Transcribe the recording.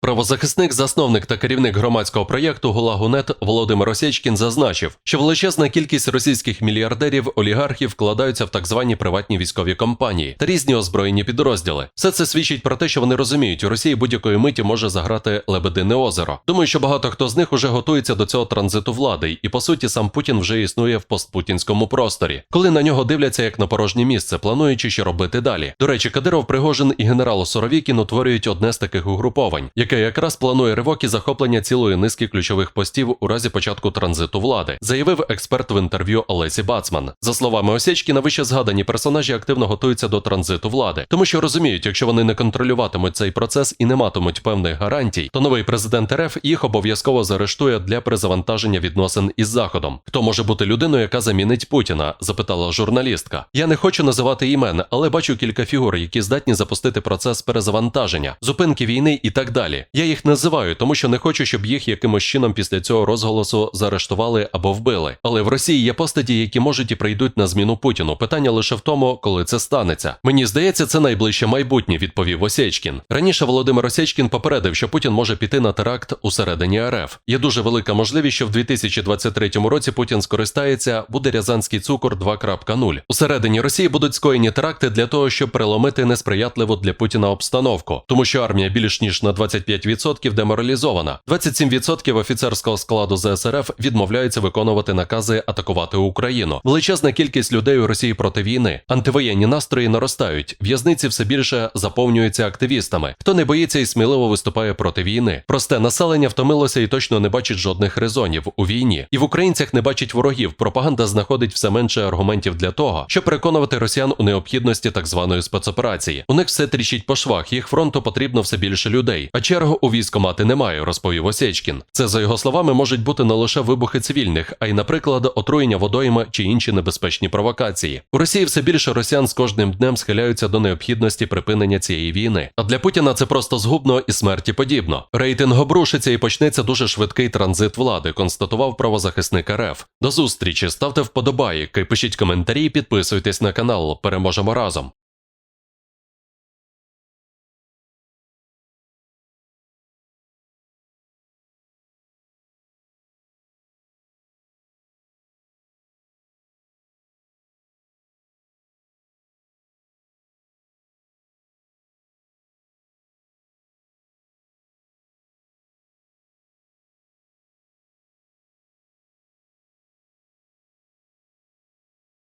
Правозахисник, засновник та керівник громадського проєкту Гулагунет Володимир Осєчкін зазначив, що величезна кількість російських мільярдерів олігархів вкладаються в так звані приватні військові компанії та різні озброєні підрозділи. Все це свідчить про те, що вони розуміють, у Росії будь-якої миті може заграти Лебедине озеро. Думаю, що багато хто з них уже готується до цього транзиту влади, і по суті сам Путін вже існує в постпутінському просторі, коли на нього дивляться як на порожнє місце, плануючи, що робити далі. До речі, Кадиров, Пригожин і генерал Соровікін утворюють одне з таких угруповань, яке якраз планує ривок і захоплення цілої низки ключових постів у разі початку транзиту влади, заявив експерт в інтерв'ю Олесі Бацман. За словами Осєчкіна, вище згадані персонажі активно готуються до транзиту влади, тому що розуміють, якщо вони не контролюватимуть цей процес і не матимуть певних гарантій, то новий президент РФ їх обов'язково заарештує для перезавантаження відносин із Заходом. Хто може бути людиною, яка замінить Путіна? запитала журналістка. Я не хочу називати імен, але бачу кілька фігур, які здатні запустити процес перезавантаження, зупинки війни і так далі. Я їх називаю, тому що не хочу, щоб їх якимось чином після цього розголосу заарештували або вбили. Але в Росії є постаті, які можуть і прийдуть на зміну Путіну. Питання лише в тому, коли це станеться. Мені здається, це найближче майбутнє, відповів Осєчкін. Раніше Володимир Осєчкін попередив, що Путін може піти на теракт у середині РФ. Є дуже велика можливість, що в 2023 році Путін скористається, буде рязанський цукор 2.0. У середині Росії будуть скоєні теракти для того, щоб переломити несприятливу для Путіна обстановку, тому що армія більш ніж на 25% деморалізована. 27% офіцерського складу ЗСРФ відмовляються виконувати накази атакувати Україну. Величезна кількість людей у Росії проти війни. Антивоєнні настрої наростають. В'язниці все більше заповнюються активістами. Хто не боїться і сміливо виступає проти війни. Просте населення втомилося і точно не бачить жодних резонів у війні. І в українцях не бачить ворогів. Пропаганда знаходить все менше аргументів для того, щоб переконувати росіян у необхідності так званої спецоперації. У них все тріщить по швах. Їх фронту потрібно все більше людей. А чергу у військомати немає, розповів Осєчкін. Це за його словами можуть бути не лише вибухи цивільних, а й, наприклад, отруєння водойми чи інші небезпечні провокації. У Росії все більше росіян з кожним днем схиляються до необхідності припинення цієї війни. А для Путіна це просто згубно і смерті подібно. Рейтинг обрушиться і почнеться дуже швидкий транзит влади, констатував правозахисник РФ. До зустрічі ставте вподобайки, пишіть коментарі, підписуйтесь на канал. Переможемо разом.